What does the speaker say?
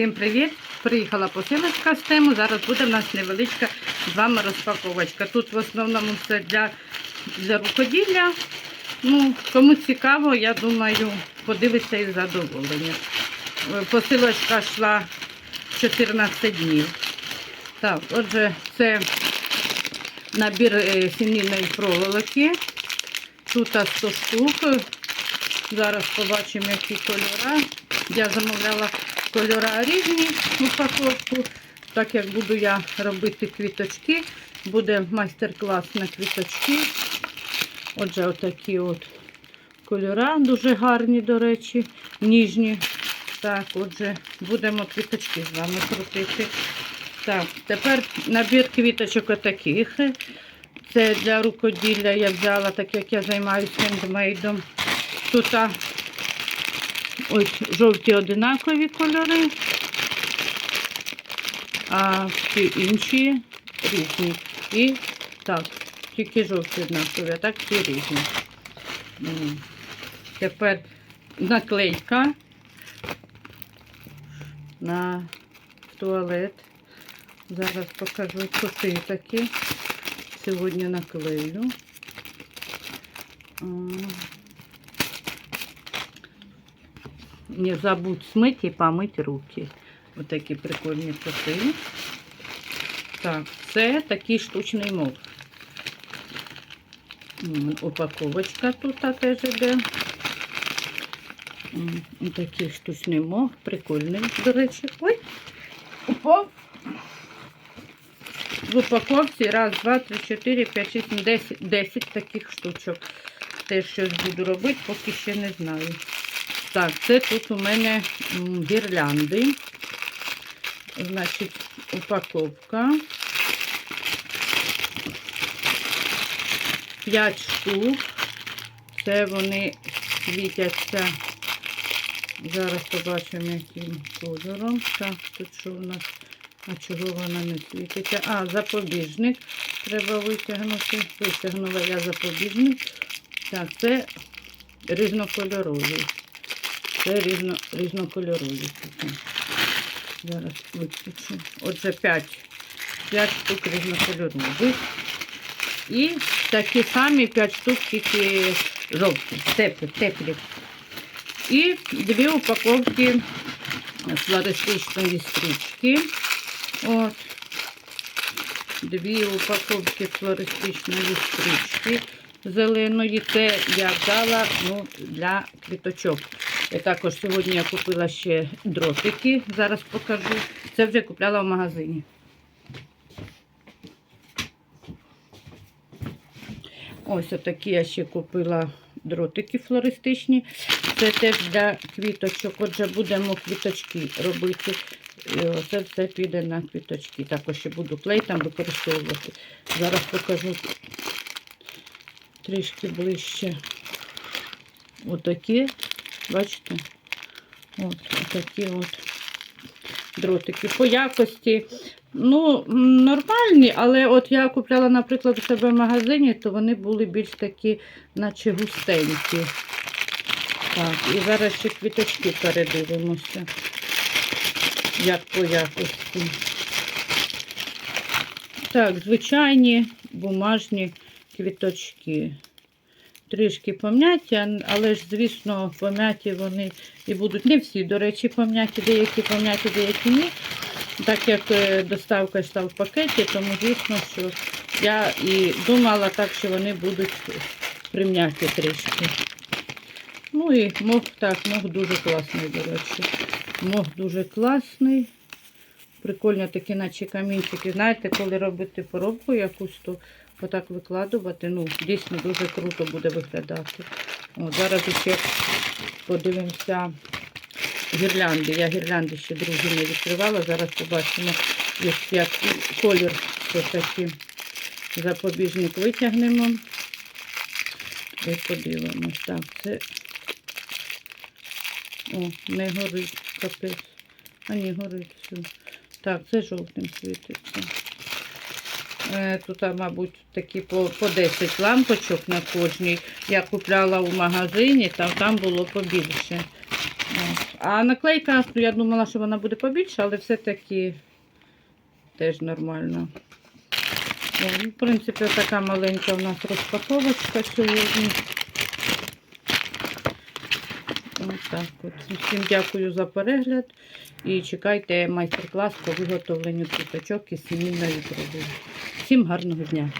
Всім привіт! Приїхала посилочка з тему. Зараз буде в нас невеличка з вами розпаковочка. Тут в основному все для, для рукоділля. Ну, кому цікаво, я думаю, подивиться із задоволенням. Е, Посилочка йшла 14 днів. Так, отже, це набір е, сімейної проволоки. Тут 100 штук. Зараз побачимо, які кольори. Я замовляла кольори різні упаковку. Так як буду я робити квіточки, буде майстер-клас на квіточки. Отже, отакі от кольори, дуже гарні, до речі, ніжні. Так, отже, будемо квіточки з вами крутити. Так, тепер набір квіточок отаких. Це для рукоділля я взяла, так як я займаюся хендмейдом. Тут ось жовті одинакові кольори, а всі інші різні. І так, тільки жовті однакові, а так всі різні. Тепер наклейка на туалет. Зараз покажу коти такі. Сьогодні наклею. А. Не забудь смыть и помыть руки. Ось такі прикольні коти. Так, це такий штучний мох. Упаковочка тут теж іде. Такий штучний мох, прикольний, до речі. Ой, упав. В упаковці раз, два, три, чотири, п'ять, шість, десять, десять таких штучок. Теж щось буду робити, поки ще не знаю. Так, це тут у мене гірлянди. Значить, упаковка. 5 штук. Це вони світяться. Зараз побачимо, яким кольором. Так, тут що у нас? А чого вона не світиться? А, запобіжник. Треба витягнути. Витягнула я запобіжник. Так, це різнокольоровий. Це різно, різнокольорові. такі. Зараз виключу. Отже, 5. 5 штук різнокольорових. І такі самі 5 штук тільки жовті, теплі, теплі. І дві упаковки флористичної стрічки. От. Дві упаковки флористичної стрічки зеленої. Це я взяла ну, для квіточок. І також сьогодні я купила ще дротики, зараз покажу. Це вже купляла в магазині. Ось отакі я ще купила дротики флористичні. Це теж для квіточок. Отже, будемо квіточки робити. І Оце все піде на квіточки. Також ще буду клей там використовувати. Зараз покажу трішки ближче. Отакі, бачите? От, отакі от дротики. По якості, ну, нормальні, але от я купляла, наприклад, у себе в магазині, то вони були більш такі, наче густенькі. Так, і зараз ще квіточки передивимося, як по якості. Так, звичайні бумажні квіточки. Трішки пом'яті, але ж, звісно, пом'яті вони і будуть. Не всі, до речі, пом'яті, деякі пом'яті, деякі ні. Так як е, доставка йшла в пакеті, тому звісно, що я і думала так, що вони будуть прим'яті трішки. Ну і мох, так, мох дуже класний, до речі. Мох дуже класний. Прикольно такі, наче камінчики. Знаєте, коли робити поробку якусь, то отак викладувати. Ну, дійсно дуже круто буде виглядати. О, зараз ще подивимося гірлянди. Я гірлянди ще другі не відкривала. Зараз побачимо, як, колір все-таки запобіжник витягнемо. І подивимось. Так, це. О, не горить капець. А ні, горить все. Так, це жовтим світиться. Е, Тут, мабуть, такі по, по 10 лампочок на кожній. Я купляла у магазині, там, там було побільше. А наклейка, ну, я думала, що вона буде побільше, але все-таки теж нормально. Ну, в принципі, така маленька у нас розпаковочка сьогодні. Ось так от. Всім дякую за перегляд і чекайте майстер-клас по виготовленню квіточок із сімейної трави. Всім гарного дня!